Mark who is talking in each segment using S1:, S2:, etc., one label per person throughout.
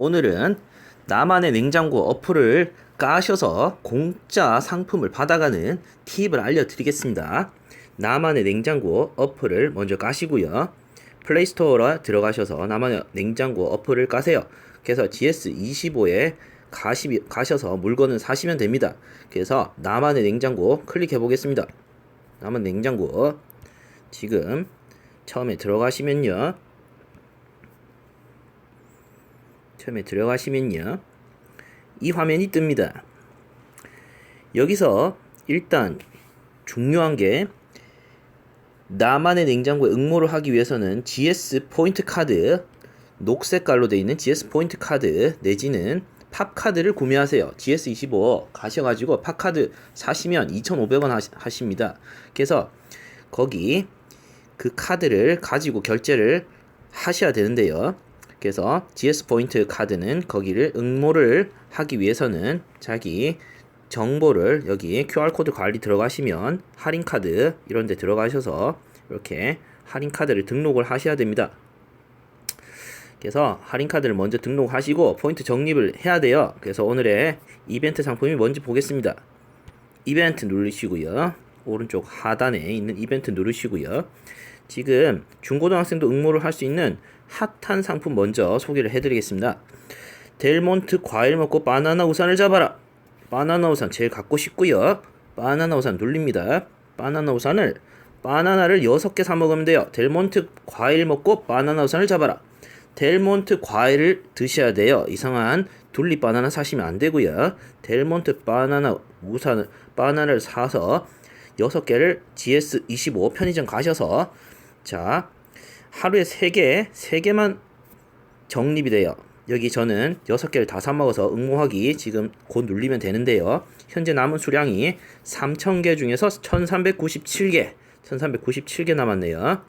S1: 오늘은 나만의 냉장고 어플을 까셔서 공짜 상품을 받아가는 팁을 알려드리겠습니다. 나만의 냉장고 어플을 먼저 까시고요. 플레이스토어에 들어가셔서 나만의 냉장고 어플을 까세요. 그래서 GS25에 가시, 가셔서 물건을 사시면 됩니다. 그래서 나만의 냉장고 클릭해 보겠습니다. 나만 냉장고 지금 처음에 들어가시면요. 처음에 들어가시면요. 이 화면이 뜹니다. 여기서 일단 중요한 게 나만의 냉장고에 응모를 하기 위해서는 GS 포인트 카드 녹색깔로 되어 있는 GS 포인트 카드 내지는 팝 카드를 구매하세요. GS25 가셔가지고 팝 카드 사시면 2,500원 하십니다. 그래서 거기 그 카드를 가지고 결제를 하셔야 되는데요. 그래서 GS 포인트 카드는 거기를 응모를 하기 위해서는 자기 정보를 여기 QR 코드 관리 들어가시면 할인 카드 이런 데 들어가셔서 이렇게 할인 카드를 등록을 하셔야 됩니다. 그래서 할인 카드를 먼저 등록하시고 포인트 적립을 해야 돼요. 그래서 오늘의 이벤트 상품이 뭔지 보겠습니다. 이벤트 누르시고요. 오른쪽 하단에 있는 이벤트 누르시고요. 지금 중고등학생도 응모를 할 수 있는 핫한 상품 먼저 소개를 해드리겠습니다. 델몬트 과일 먹고 바나나 우산을 잡아라. 바나나 우산 제일 갖고 싶고요. 바나나 우산 눌립니다. 바나나 우산을 바나나를 6개 사 먹으면 돼요. 델몬트 과일 먹고 바나나 우산을 잡아라. 델몬트 과일을 드셔야 돼요. 이상한 둘리 바나나 사시면 안 되고요. 델몬트 바나나 우산을 바나나를 사서 6개를 GS25 편의점 가셔서 자, 하루에 3개, 3개만 적립이 돼요. 여기 저는 6개를 다 사먹어서 응모하기 지금 곧 눌리면 되는데요. 현재 남은 수량이 3,000개 중에서 1,397개, 1,397개 남았네요.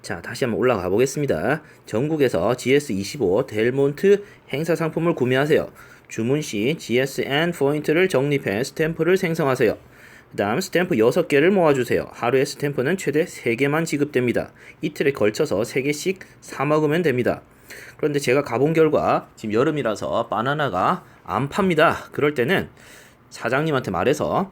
S1: 자, 다시 한번 올라가 보겠습니다. 전국에서 GS25 델몬트 행사 상품을 구매하세요. 주문 시 GSN 포인트를 적립해 스탬프를 생성하세요. 그 다음 스탬프 6개를 모아주세요. 하루에 스탬프는 최대 3개만 지급됩니다. 이틀에 걸쳐서 3개씩 사 먹으면 됩니다. 그런데 제가 가본 결과 지금 여름이라서 바나나가 안 팝니다. 그럴 때는 사장님한테 말해서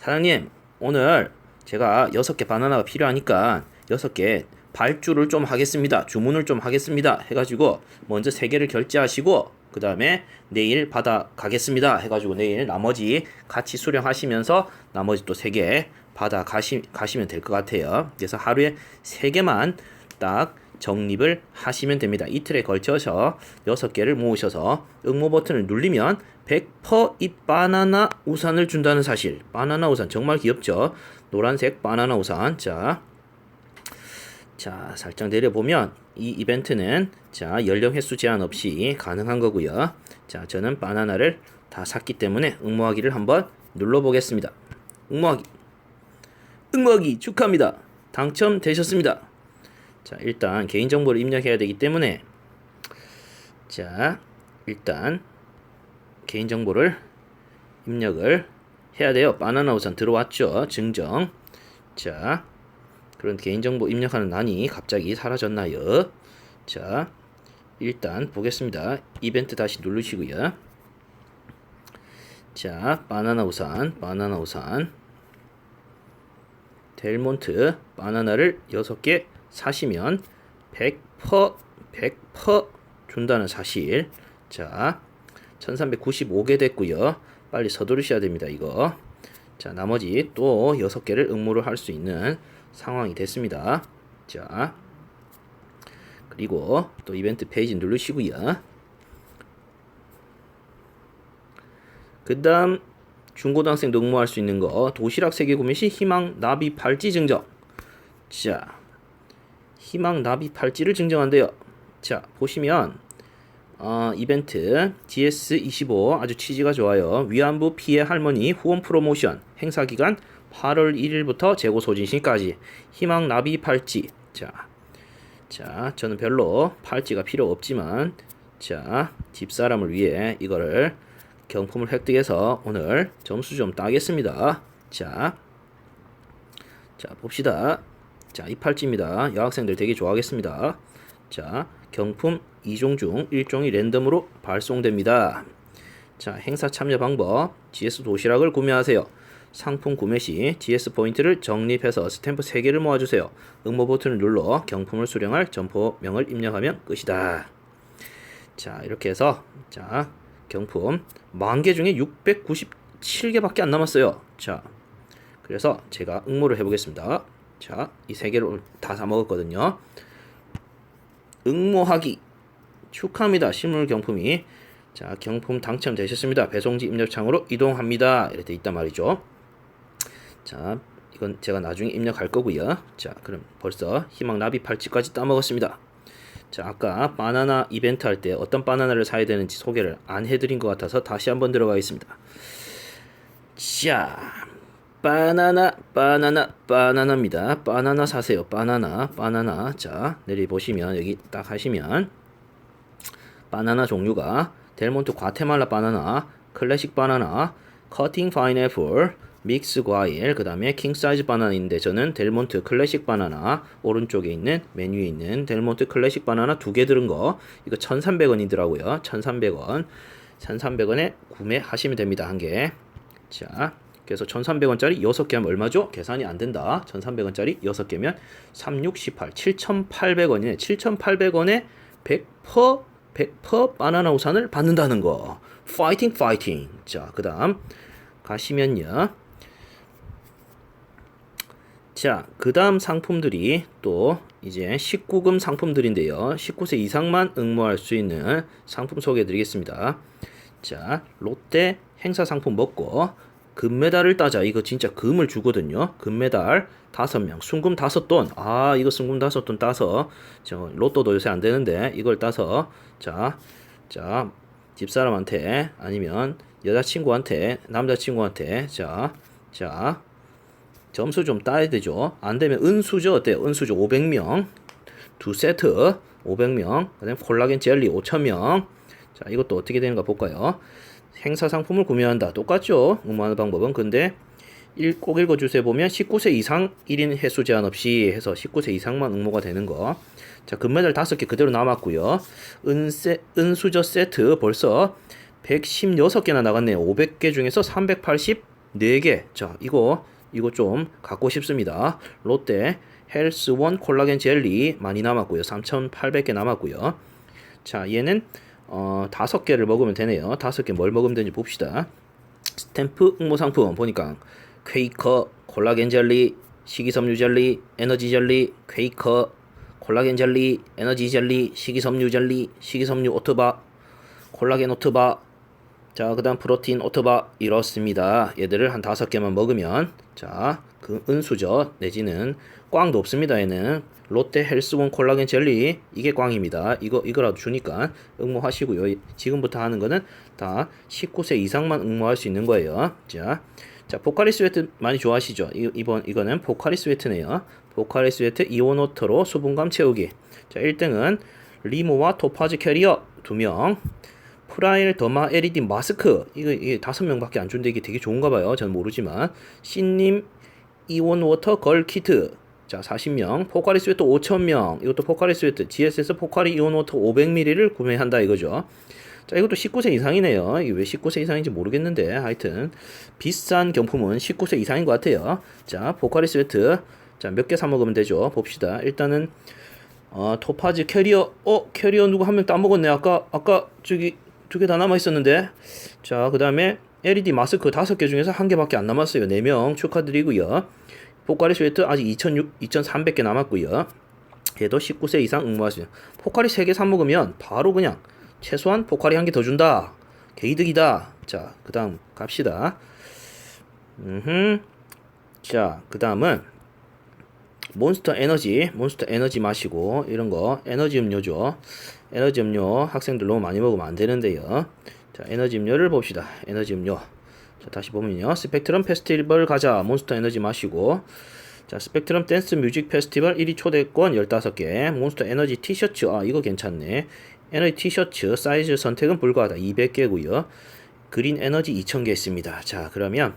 S1: 사장님 오늘 제가 6개 바나나가 필요하니까 6개 발주를 좀 하겠습니다. 주문을 좀 하겠습니다. 해가지고 먼저 3개를 결제하시고 그 다음에 내일 받아 가겠습니다. 해가지고 내일 나머지 같이 수령하시면서 나머지 또 3개 받아 가시, 가시면 될 것 같아요. 그래서 하루에 3개만 딱 적립을 하시면 됩니다. 이틀에 걸쳐서 6개를 모으셔서 응모 버튼을 눌리면 100%이 바나나 우산을 준다는 사실. 바나나 우산 정말 귀엽죠? 노란색 바나나 우산. 자, 자, 살짝 내려보면 이 이벤트는 자, 연령 횟수 제한 없이 가능한 거고요. 자, 저는 바나나를 다 샀기 때문에 응모하기를 한번 눌러 보겠습니다. 응모하기. 응모하기 축하합니다. 당첨되셨습니다. 자, 일단 개인정보를 입력해야 되기 때문에 자, 일단 개인정보를 입력을 해야 돼요. 바나나 우산 들어왔죠. 증정. 자, 그런 개인정보 입력하는 난이 갑자기 사라졌나요? 자, 일단 보겠습니다. 이벤트 다시 누르시고요. 자, 바나나 우산, 바나나 우산. 델몬트 바나나를 6개 사시면 100% 100% 준다는 사실. 자, 1395개 됐고요. 빨리 서두르셔야 됩니다. 이거. 자, 나머지 또 6개를 응모를 할 수 있는 상황이 됐습니다. 자, 그리고 또 이벤트 페이지 누르시고요. 그 다음 중고등학생도 응모할 수 있는 거 도시락 세개 구매 시 희망 나비 팔찌 증정 자 희망 나비 팔찌를 증정한대요 자 보시면 어, 이벤트 GS25 아주 취지가 좋아요 위안부 피해 할머니 후원 프로모션 행사 기간 8월 1일부터 재고 소진 시까지 희망 나비 팔찌 자, 자 저는 별로 팔찌가 필요 없지만 자 집사람을 위해 이거를 경품을 획득해서 오늘 점수 좀 따겠습니다. 자, 자 봅시다. 자, 이 팔찌입니다. 여학생들 되게 좋아하겠습니다. 자, 경품 2종 중 1종이 랜덤으로 발송됩니다. 자, 행사 참여 방법. GS 도시락을 구매하세요. 상품 구매 시 GS 포인트를 적립해서 스탬프 3개를 모아주세요. 응모 버튼을 눌러 경품을 수령할 점포명을 입력하면 끝이다. 자, 이렇게 해서 자, 경품 만 개 중에 697개밖에 안 남았어요. 자, 그래서 제가 응모를 해 보겠습니다. 자, 이 세 개를 다 사 먹었거든요. 응모하기 축하합니다. 실물 경품이 자 경품 당첨되셨습니다. 배송지 입력창으로 이동합니다. 이렇게 돼 있단 말이죠. 자 이건 제가 나중에 입력할 거고요. 자 그럼 벌써 희망 나비 팔찌까지 따먹었습니다. 자 아까 바나나 이벤트 할 때 어떤 바나나를 사야 되는지 소개를 안 해드린 것 같아서 다시 한번 들어가겠습니다. 자 바나나 바나나 바나나입니다. 바나나 사세요. 바나나 바나나 자 내리 보시면 여기 딱 하시면 바나나 종류가 델몬트 과테말라 바나나, 클래식 바나나, 커팅 파인애플, 믹스 과일, 그 다음에 킹 사이즈 바나나인데 저는 델몬트 클래식 바나나 오른쪽에 있는 메뉴에 있는 델몬트 클래식 바나나 두 개 들은 거 이거 1,300원이더라고요. 1,300원. 1,300원에 구매하시면 됩니다. 한 개. 자, 그래서 1,300원짜리 6개 하면 얼마죠? 계산이 안 된다. 1,300원짜리 6개면 3, 6, 18, 7,800원이네. 7,800원에 100% 100% 바나나 우산을 받는다는 거. 파이팅 파이팅. 자, 그다음 가시면요. 자, 그 다음 상품들이 또 이제 19금 상품들인데요. 19세 이상만 응모할 수 있는 상품 소개해 드리겠습니다. 자, 롯데 행사 상품 먹고 금메달을 따자. 이거 진짜 금을 주거든요. 금메달 다섯 명, 순금 다섯 돈. 아, 이거 순금 다섯 돈 따서 저 로또도 요새 안 되는데 이걸 따서 자, 자 집사람한테 아니면 여자친구한테 남자친구한테 자, 자 점수 좀 따야 되죠. 안 되면 은수저 어때요? 은수저 500명 두 세트 500명 그다음 콜라겐 젤리 5,000명 자 이것도 어떻게 되는가 볼까요? 행사 상품을 구매한다 똑같죠? 응모하는 방법은 근데 일, 꼭 읽어주세요 보면 19세 이상 1인 횟수 제한 없이 해서 19세 이상만 응모가 되는 거. 자 금메달 5개 그대로 남았고요. 은세, 은수저 세트 벌써 116개나 나갔네요. 500개 중에서 384개. 자 이거 이거 좀 갖고 싶습니다. 롯데 헬스원 콜라겐 젤리 많이 남았고요. 3,800개 남았고요. 자 얘는 어, 다섯 개를 먹으면 되네요. 다섯 개뭘 먹으면 되는지 봅시다. 스탬프 응모 상품 보니까 퀘이커 콜라겐 젤리, 식이섬유 젤리, 에너지 젤리, 퀘이커 콜라겐 젤리, 에너지 젤리, 식이섬유 젤리, 식이섬유 오토바, 콜라겐 오토바. 자, 그 다음 프로틴 오토바 이렇습니다. 얘들을 한 다섯 개만 먹으면 자, 그 은수저 내지는 꽝도 없습니다. 얘는 롯데 헬스원 콜라겐 젤리 이게 꽝입니다. 이거 이거라도 주니까 응모하시고요. 지금부터 하는 거는 다 19세 이상만 응모할 수 있는 거예요. 자, 자 포카리 스웨트 많이 좋아하시죠? 이, 이번 이거는 포카리 스웨트네요. 포카리 스웨트 이온워터로 수분감 채우기. 자, 1등은 리모와 토파즈 캐리어 2명. 프라일 더마 LED 마스크 이거 이게 다섯 명밖에 안 준데 이게 되게 좋은가 봐요. 저는 모르지만 신님 이온 워터 걸 키트 자 40명 포카리 스웨트 5,000명 이것도 포카리 스웨트 GSS 포카리 이온 워터 500ml를 구매한다 이거죠. 자 이것도 19세 이상이네요. 이게 왜 19세 이상인지 모르겠는데 하여튼 비싼 경품은 19세 이상인 것 같아요. 자 포카리 스웨트 자몇 개 사 먹으면 되죠. 봅시다. 일단은 어, 토파즈 캐리어 어 캐리어 누구 한 명 따먹었네. 아까 아까 저기 두 개 다 남아 있었는데 자 그 다음에 LED 마스크 다섯 개 중에서 한 개밖에 안 남았어요. 4명 축하드리고요. 포카리 스웨트 아직 2,600, 2,300개 남았고요. 얘도 19세 이상 응모하세요. 포카리 3개 사 먹으면 바로 그냥 최소한 포카리 한 개 더 준다. 개이득이다. 자, 그 다음 갑시다. 음 자, 그 다음은 몬스터 에너지, 몬스터 에너지 마시고 이런 거 에너지 음료죠. 에너지 음료 학생들 너무 많이 먹으면 안 되는데요. 자, 에너지 음료를 봅시다. 에너지 음료. 자, 다시 보면요. 스펙트럼 페스티벌 가자. 몬스터 에너지 마시고. 자, 스펙트럼 댄스 뮤직 페스티벌 1위 초대권 15개. 몬스터 에너지 티셔츠. 아, 이거 괜찮네. 에너지 티셔츠 사이즈 선택은 불가하다. 200개고요. 그린 에너지 2000개 있습니다. 자, 그러면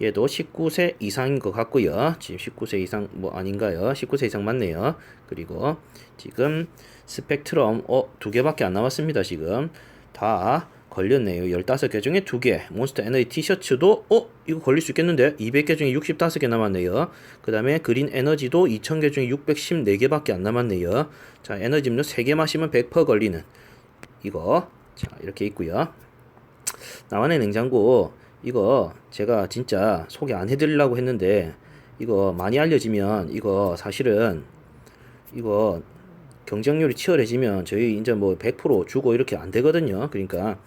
S1: 얘도 19세 이상인 것 같고요. 지금 19세 이상 뭐 아닌가요? 19세 이상 맞네요. 그리고 지금 스펙트럼 어 두 개밖에 안 남았습니다 지금. 다 걸렸네요. 15개 중에 2개. 몬스터 에너지 티셔츠도 어 이거 걸릴 수 있겠는데? 200개 중에 65개 남았네요. 그 다음에 그린 에너지도 2000개 중에 614개밖에 안 남았네요. 자 에너지 음료 3개 마시면 100% 걸리는 이거. 자 이렇게 있고요. 나만의 냉장고 이거 제가 진짜 소개 안 해드리려고 했는데 이거 많이 알려지면 이거 사실은 이거 경쟁률이 치열해지면 저희 이제 뭐 100% 주고 이렇게 안 되거든요. 그러니까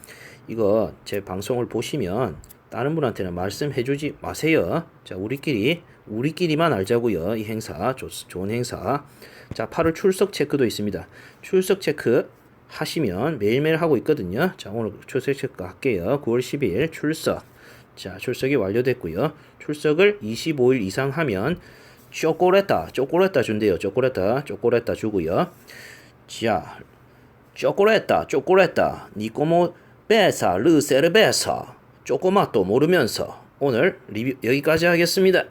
S1: 이거 제 방송을 보시면 다른 분한테는 말씀해 주지 마세요. 자, 우리끼리 우리끼리만 알자고요. 이 행사 좋, 좋은 행사. 자, 8월 출석 체크도 있습니다. 출석 체크 하시면 매일매일 하고 있거든요. 자, 오늘 출석 체크 할게요. 9월 10일 출석. 자, 출석이 완료됐고요. 출석을 25일 이상 하면 초콜릿다, 초콜릿다 준대요. 초콜릿다, 초콜릿다 주고요. 자, 초콜릿다, 초콜릿다. 니꼬모 베사, 르세르베사. 조꼬마또 모르면서 오늘 리뷰 여기까지 하겠습니다.